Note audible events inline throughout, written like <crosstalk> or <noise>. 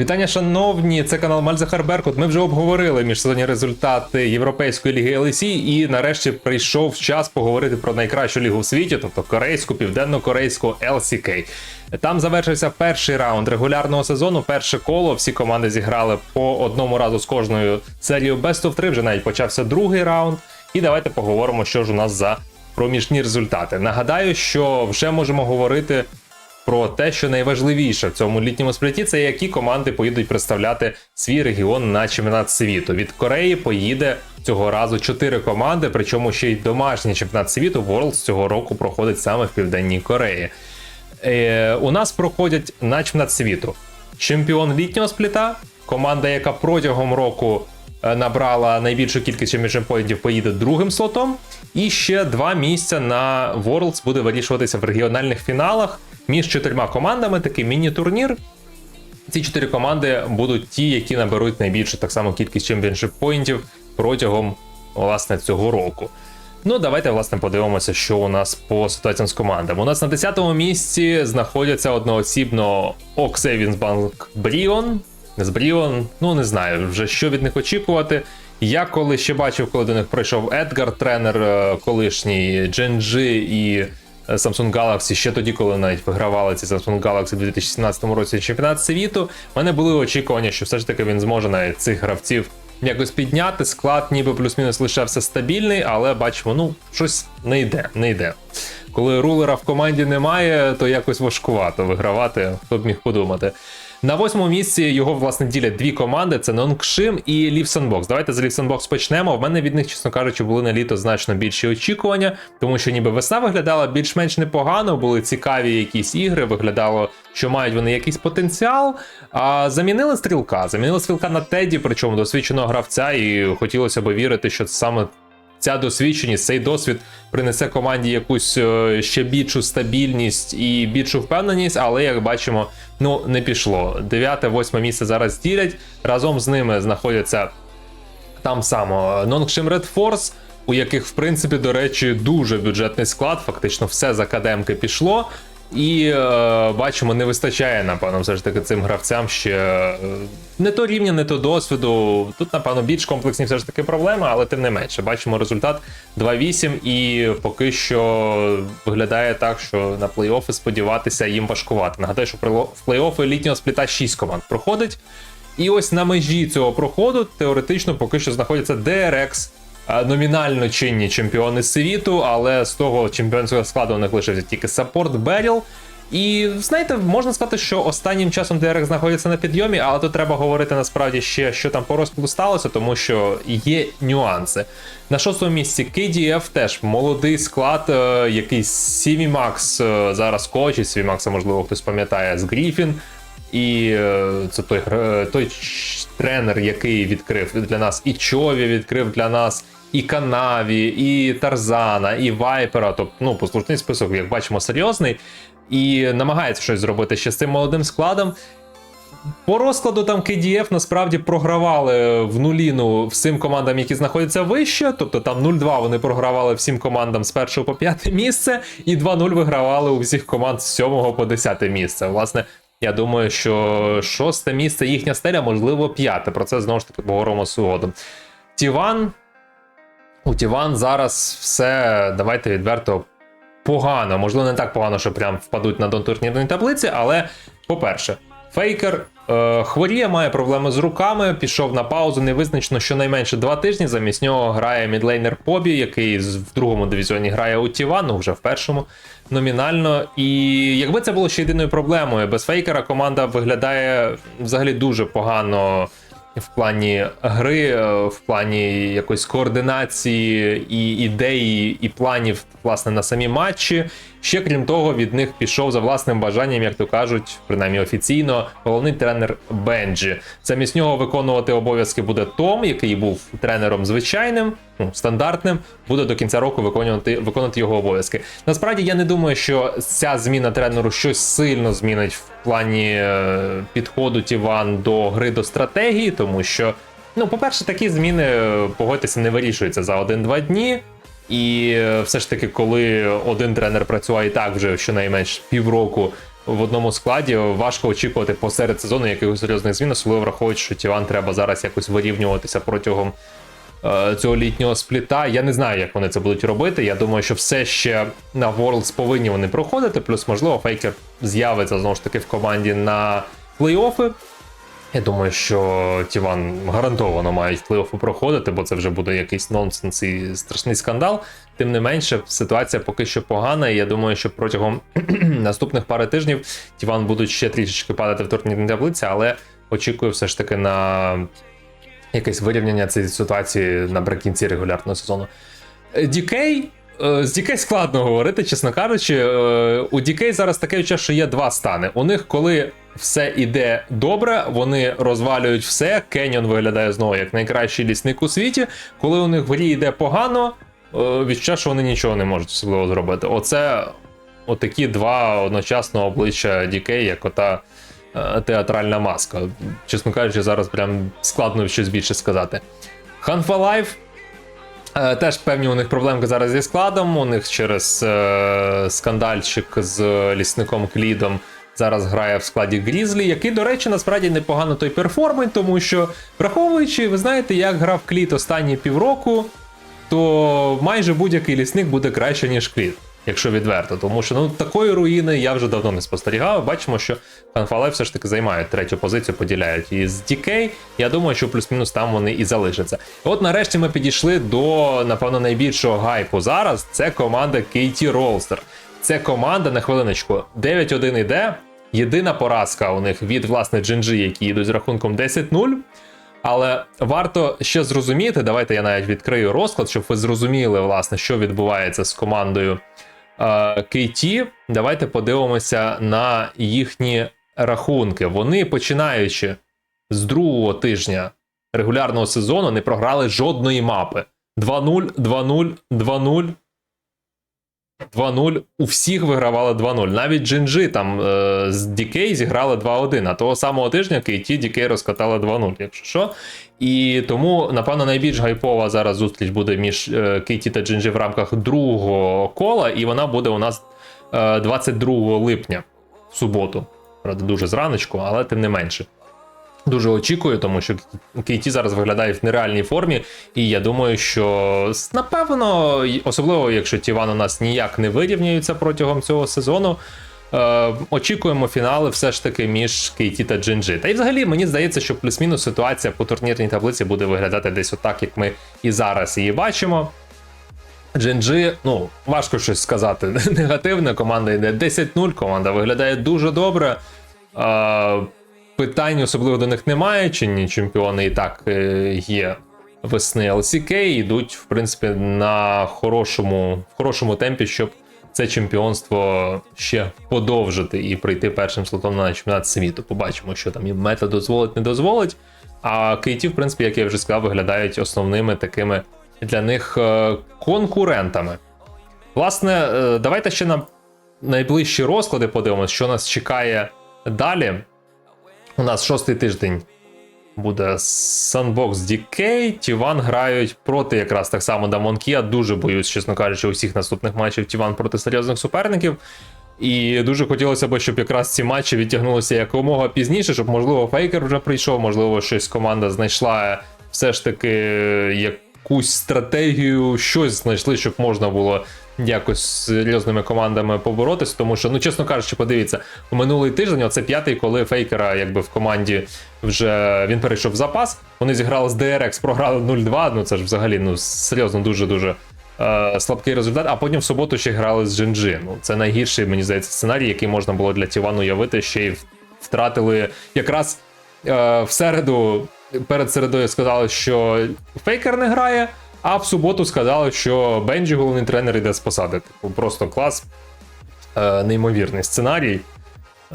Вітання, шановні, це канал Мальзахар Беркут. Ми вже обговорили міжсезонні результати Європейської ліги LEC і нарешті прийшов час поговорити про найкращу лігу в світі, тобто корейську, південно-корейську LCK. Там завершився перший раунд регулярного сезону. Перше коло. Всі команди зіграли по одному разу з кожною серією Best of 3. Вже навіть почався другий раунд. І давайте поговоримо, що ж у нас за проміжні результати. Нагадаю, що вже можемо говорити про те, що найважливіше в цьому літньому спліті, це які команди поїдуть представляти свій регіон на чемпіонат світу. Від Кореї поїде цього разу чотири команди, причому ще й домашній чемпіонат світу Worlds цього року проходить саме в Південній Кореї. Е, у нас проходять на чемпіонат світу чемпіон літнього спліта, команда, яка протягом року е, набрала найбільшу кількість чемпіоншип поінтів, поїде другим слотом. І ще два місця на Worlds буде вирішуватися в регіональних фіналах між чотирма командами. Такий міні-турнір. Ці чотири команди будуть ті, які наберуть найбільшу так само кількість чемпіоншип поінтів протягом власне цього року. Ну, давайте власне подивимося, що у нас по ситуаціям з командами. У нас на 10-му місці знаходяться одноосібно Оксевінсбанк Бріон. З Бріон, ну не знаю вже що від них очікувати. Я коли ще бачив, коли до них прийшов Едгар, тренер е, колишній Дженджи і Samsung Galaxy, ще тоді, коли навіть вигравали ці Samsung Galaxy у 2017 році чемпіонат світу. У мене були очікування, що все ж таки він зможе навіть цих гравців якось підняти. Склад ніби плюс-мінус лишався стабільний, але бачимо, ну щось не йде, не йде. Коли рулера в команді немає, то якось важкувато вигравати, хто б міг подумати. На восьмому місці його власне ділять дві команди: це Нонгшим і Лівсенбокс. Давайте з Лівсенбокс почнемо. В мене від них, чесно кажучи, були на літо значно більші очікування, тому що ніби весна виглядала більш-менш непогано, були цікаві якісь ігри, виглядало, що мають вони якийсь потенціал. А замінили стрілка, замінили стрілка на Теді, причому досвідченого гравця, і хотілося б вірити, що це саме ця досвідченість, цей досвід принесе команді якусь е, ще більшу стабільність і більшу впевненість, але як бачимо, ну не пішло. Дев'яте, восьме місце зараз ділять. Разом з ними знаходяться там само Нонгшим Force, у яких, в принципі, до речі, дуже бюджетний склад, фактично все з академки пішло. І е, бачимо, не вистачає, напевно, все ж таки цим гравцям ще е, не то рівня, не то досвіду. Тут, напевно, більш комплексні все ж таки проблеми, але тим не менше. Бачимо результат 2-8, і поки що виглядає так, що на плей-оффи сподіватися їм важкувати. Нагадаю, що в плей-оффи літнього спліта 6 команд проходить. І ось на межі цього проходу теоретично поки що знаходяться DRX, номінально чинні чемпіони світу, але з того чемпіонського складу у них лишився тільки саппорт Беріл. І знаєте, можна сказати, що останнім часом DRX знаходиться на підйомі, але тут треба говорити насправді ще, що там по розкладу сталося, тому що є нюанси. На шостому місці KDF теж молодий склад, е, якийсь Сіві Макс е, зараз коуч, Сіві Макса, можливо, хтось пам'ятає з Гріфін. І е, це той, той тренер, який відкрив для нас і Чові відкрив для нас, і Канаві, і Тарзана, і Вайпера. Тобто, ну, послужний список, як бачимо, серйозний. І намагається щось зробити ще з цим молодим складом. По розкладу там KDF насправді програвали в нуліну всім командам, які знаходяться вище. Тобто там 0-2 вони програвали всім командам з першого по п'яте місце, і 2-0 вигравали у всіх команд з 7 по 10 місце. Власне, я думаю, що шосте місце їхня стеля, можливо, п'яте. Про це знову ж таки поговоримо згодом. Тіван. У Тіван зараз все, давайте відверто, погано. Можливо, не так погано, що прям впадуть на донтурнірній таблиці, але, по-перше, Фейкер хворіє, має проблеми з руками, пішов на паузу, не визначено щонайменше два тижні. Замість нього грає мідлейнер Побі, який в другому дивізіоні грає у Тіван, ну вже в першому номінально. І якби це було ще єдиною проблемою, без фейкера команда виглядає взагалі дуже погано в плані гри, е, в плані якоїсь координації і ідеї, і планів власне на самі матчі. Ще крім того, від них пішов за власним бажанням, як то кажуть, принаймні офіційно, головний тренер Бенджі. Замість нього виконувати обов'язки буде Том, який був тренером звичайним, ну стандартним, буде до кінця року виконувати, виконувати його обов'язки. Насправді я не думаю, що ця зміна тренеру щось сильно змінить в плані е, підходу Тіван до гри до стратегії, тому що, ну, по-перше, такі зміни, е, погодьтеся, не вирішуються за один-два дні. І е, все ж таки, коли один тренер працює так вже щонайменш півроку в одному складі. Важко очікувати посеред сезону якихось серйозних змін, особливо враховуючи, що Тіван треба зараз якось вирівнюватися протягом е, цього літнього спліта. Я не знаю, як вони це будуть робити. Я думаю, що все ще на Worlds повинні вони проходити. Плюс, можливо, фейкер з'явиться знову ж таки в команді на плей-оффи. Я думаю, що Тіван гарантовано мають плей-оффи проходити, бо це вже буде якийсь нонсенс і страшний скандал. Тим не менше, ситуація поки що погана. І я думаю, що протягом <clears throat> наступних пари тижнів Тіван будуть ще трішечки падати в турнірній таблиці, але очікую все ж таки на якесь вирівняння цієї ситуації наприкінці регулярного сезону. Е, Дікей. е, З Дікей складно говорити, чесно кажучи. Е, У Дікей зараз таке відчуття, що є два стани. У них, коли все іде добре, вони розвалюють все. Кеньон виглядає знову як найкращий лісник у світі. Коли у них в грі йде погано, е, відчуття, що вони нічого не можуть особливо зробити. Оце отакі два одночасно обличчя Дікей, як ота е, театральна маска. Чесно кажучи, зараз прям складно щось більше сказати. Ханфа Лайф Е, Теж певні у них проблемки зараз зі складом. У них через е, скандальчик з лісником Клідом зараз грає в складі Грізлі, який, до речі, насправді непогано той перформить, тому що, враховуючи, ви знаєте, як грав Клід останні півроку, то майже будь-який лісник буде краще, ніж Клід. Якщо відверто, тому що ну такої руїни я вже давно не спостерігав. Бачимо, що Ханфалай все ж таки займають третю позицію, поділяють і з DK. Я думаю, що плюс-мінус там вони і залишаться. От нарешті ми підійшли до, напевно, найбільшого гайпу зараз. Це команда KT Rollster. Це команда на хвилиночку 9-1 іде. Єдина поразка у них від власне Джинджі, які йдуть з рахунком 10-0. Але варто ще зрозуміти, давайте я навіть відкрию розклад, щоб ви зрозуміли, власне, що відбувається з командою е, KT. Давайте подивимося на їхні рахунки. Вони, починаючи з другого тижня регулярного сезону, не програли жодної мапи. 2-0, 2-0, 2-0. 2-0. У всіх вигравали 2-0. Навіть Джинджи там е, з DK зіграли 2-1. А того самого тижня KT DK розкатали 2-0, якщо що. І тому, напевно, найбільш гайпова зараз зустріч буде між е, KT та Джинджи в рамках другого кола, і вона буде у нас е, 22 липня в суботу. Правда, дуже зраночку, але тим не менше. Дуже очікую, тому що Кейті зараз виглядає в нереальній формі, і я думаю, що напевно, особливо якщо Тіван у нас ніяк не вирівняються протягом цього сезону. Е, очікуємо фінали все ж таки між Кейті та Джинджи. Та й взагалі мені здається, що плюс-мінус ситуація по турнірній таблиці буде виглядати десь отак, як ми і зараз її бачимо. Джинджи, ну, важко щось сказати. <laughs> Негативне, команда йде 10-0, команда виглядає дуже добре. Е, питань особливо до них немає. Чинні чемпіони і так е, є весни LCK, йдуть, в принципі, на хорошому, в хорошому темпі, щоб це чемпіонство ще подовжити і прийти першим слотом на чемпіонат світу. Побачимо, що там їм мета дозволить, не дозволить. А Кейті, в принципі, як я вже сказав, виглядають основними такими для них е, конкурентами. Власне, е, давайте ще на найближчі розклади подивимося, що нас чекає далі. У нас шостий тиждень буде Sunbox DK. Тіван грають проти якраз так само Дамонкі. Я дуже боюсь, чесно кажучи, усіх наступних матчів Тіван проти серйозних суперників. І дуже хотілося б, щоб якраз ці матчі відтягнулися якомога пізніше, щоб, можливо, фейкер вже прийшов, можливо, щось команда знайшла все ж таки якусь стратегію, щось знайшли, щоб можна було якось з серйозними командами поборотися. Тому що, ну чесно кажучи, подивіться, минулий тиждень, оце п'ятий, коли фейкера якби в команді вже він перейшов в запас. Вони зіграли з DRX, програли 0-2. Ну це ж взагалі ну серйозно дуже дуже. е, Слабкий результат, а потім в суботу ще грали з Джинджи. Ну, це найгірший, мені здається, сценарій, який можна було для Тівану уявити. Ще й втратили якраз е, в середу, перед середою сказали, що фейкер не грає, а в суботу сказали, що Бенджі, головний тренер, йде з посади. Типу, просто клас, е, неймовірний сценарій. Е,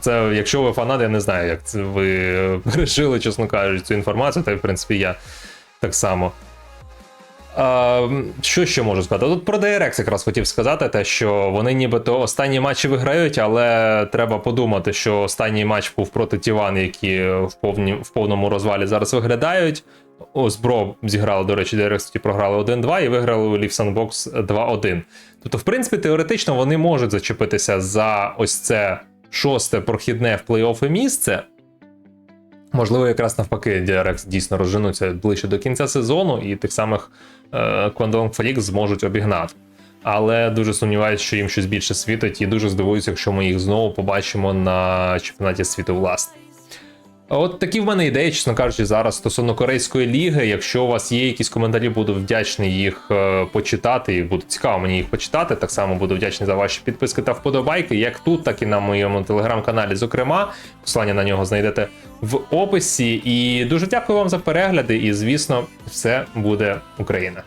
Це, якщо ви фанат, я не знаю, як це ви <laughs> пережили, чесно кажучи, цю інформацію, та й в принципі я так само. А, що ще можу сказати? Тут про DRX якраз хотів сказати, те, що вони нібито останні матчі виграють, але треба подумати, що останній матч був проти Тіван, які в, повні, в повному розвалі зараз виглядають. Озбро зіграли, до речі, Дерексті програли 1-2 і виграли у Leaf Sandbox 2-1. Тобто, в принципі, теоретично вони можуть зачепитися за ось це шосте прохідне в плей-оффи місце. Можливо, якраз навпаки, DRX дійсно розженуться ближче до кінця сезону, і тих самих е, Quantum зможуть обігнати. Але дуже сумніваюся, що їм щось більше світить, і дуже здивуюся, якщо ми їх знову побачимо на чемпіонаті світу власне. От такі в мене ідеї, чесно кажучи, зараз стосовно корейської ліги. Якщо у вас є якісь коментарі, буду вдячний їх е, почитати, і буде цікаво мені їх почитати. Так само буду вдячний за ваші підписки та вподобайки, як тут, так і на моєму телеграм-каналі. Зокрема, посилання на нього знайдете в описі. І дуже дякую вам за перегляди. І звісно, все буде Україна.